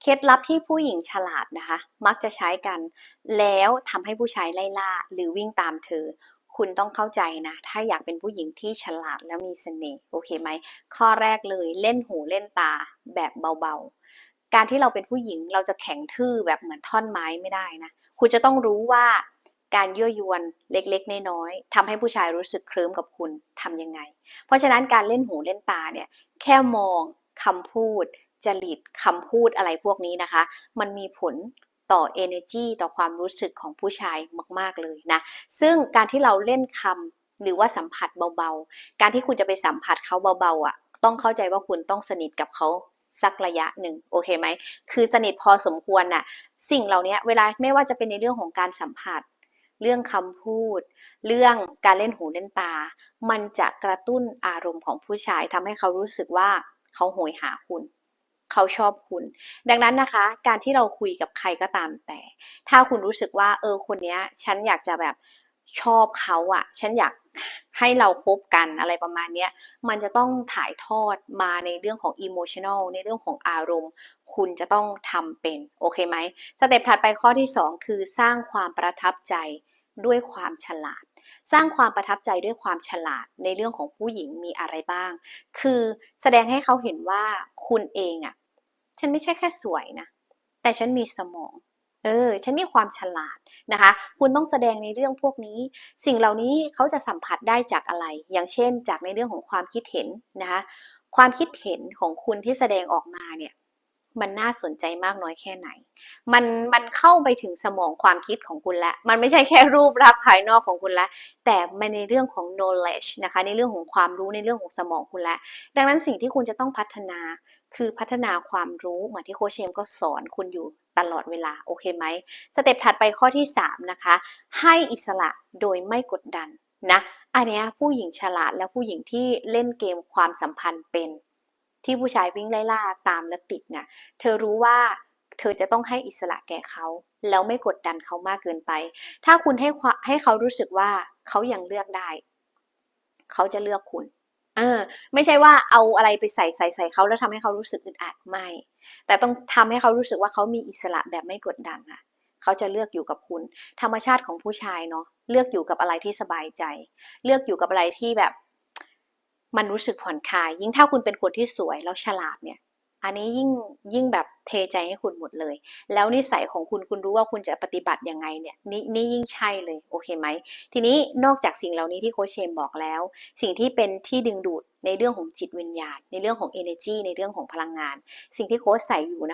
เคล็ดลับที่ผู้หญิงฉลาดนะคะ มักจะใช้กัน แล้วทำให้ผู้ชายไล่ล่าหรือวิ่งตามเธอ คุณต้องเข้าใจนะ ถ้าอยากเป็นผู้หญิงที่ฉลาดและมีเสน่ห์โอเคไหม ข้อแรกเลยเล่นหูเล่นตาแบบเบาๆ การที่เราเป็นผู้หญิงเราจะแข็งทื่อแบบเหมือนท่อนไม้ไม่ได้นะ คุณจะต้องรู้ว่าการยั่วยวนเล็กๆ น้อยๆทำให้ผู้ชายรู้สึกเคลิ้มกับคุณทำยังไง เพราะฉะนั้นการเล่นหูเล่นตาเนี่ยแค่มองคำพูด จริตคำพูดอะไรพวกนี้นะคะ มันมีผลต่อ energy ต่อความรู้สึกของผู้ชายมาก ๆ เลยนะ ซึ่งการที่เราเล่นคำหรือว่าสัมผัสเบาๆ การที่คุณจะไปสัมผัสเขาเบาๆอะ ต้องเข้าใจว่าคุณต้องสนิทกับเขาสักระยะหนึ่งโอเคไหม คือสนิทพอสมควรน่ะ สิ่งเหล่านี้เวลาไม่ว่าจะเป็นในเรื่องของการสัมผัส เรื่องคำพูด เรื่องการเล่นหูเล่นตา มันจะกระตุ้นอารมณ์ของผู้ชายทำให้เขารู้สึกว่าเขาโหยหาคุณ เขาชอบคุณ ดังนั้นนะคะ การที่เราคุยกับใครก็ตามแต่ ถ้าคุณรู้สึกว่า เออคนเนี้ย ฉันอยากจะแบบชอบเขาอะฉันอยากให้เราคบกันอะไรประมาณนี้มันจะต้องถ่ายทอดมาในเรื่องของ emotional ในเรื่องของอารมณ์ คุณจะต้องทำเป็น โอเคไหมสเต็ปถัดไปข้อที่ 2 คือสร้างความประทับใจด้วยความฉลาด สร้างความประทับใจด้วยความฉลาดในเรื่องของผู้หญิงมีอะไรบ้าง คือแสดงให้เขาเห็นว่าคุณเองอะ ฉันไม่ใช่แค่สวยนะ แต่ฉันมีสมอง เออ ฉันมีความฉลาดนะคะ คุณต้องแสดงในเรื่องพวกนี้ สิ่งเหล่านี้เขาจะสัมผัสได้จากอะไร อย่างเช่น จากในเรื่องของความคิดเห็นนะคะ ความคิดเห็นของคุณที่แสดงออกมาเนี่ย มันน่าสนใจมากน้อยแค่ไหน มันมันเข้าไปถึงสมองความคิดของคุณแล้วมันไม่ใช่แค่รูปลักษณ์ภายนอกของคุณแล้วแต่มันในเรื่องของ knowledge นะคะ ในเรื่องของความรู้ในเรื่องของสมองคุณแล้วดังนั้นสิ่งที่คุณจะต้องพัฒนาคือพัฒนาความรู้เหมือนที่โคชเชมก็สอนคุณอยู่ตลอดเวลา โอเคไหม สเต็ปถัดไปข้อที่ 3 นะคะ ให้อิสระโดยไม่กดดันนะ อันนี้ผู้หญิงฉลาดและผู้หญิงที่เล่นเกมความสัมพันธ์เป็น ที่ผู้ชายวิ่งไล่ล่าตามและติดน่ะเธอรู้ว่าเธอจะต้องให้อิสระแก่เขา แล้วไม่กดดันเขามากเกินไป ถ้าคุณให้ความให้เขารู้สึกว่าเขายังเลือกได้ เขาจะเลือกคุณเออไม่ใช่ว่าเอาอะไรไปใส่ใส่ใส่เขาแล้วทำให้เขารู้สึกอึดอัดไม่ แต่ต้องทำให้เขารู้สึกว่าเขามีอิสระแบบไม่กดดันอะเขาจะเลือกอยู่กับคุณ ธรรมชาติของผู้ชายเนาะเลือกอยู่กับอะไรที่สบายใจ เลือกอยู่กับอะไรที่แบบ มันรู้สึกผ่อนคลาย ยิ่งถ้าคุณเป็นคนที่สวยแล้วฉลาดเนี่ย อันนี้ยิ่งยิ่งแบบเทใจให้คุณหมดเลย แล้วนิสัยของคุณคุณรู้ว่าคุณจะปฏิบัติยังไงเนี่ยนี่นี่ยิ่งใช่เลยโอเคไหมทีนี้นอกจากสิ่งเหล่านี้ที่โคชเชมบอกแล้ว สิ่งที่เป็นที่ดึงดูดในเรื่องของจิตวิญญาณ ในเรื่องของ energy ในเรื่องของพลังงาน สิ่งที่โค้ชใส่อยู่นะ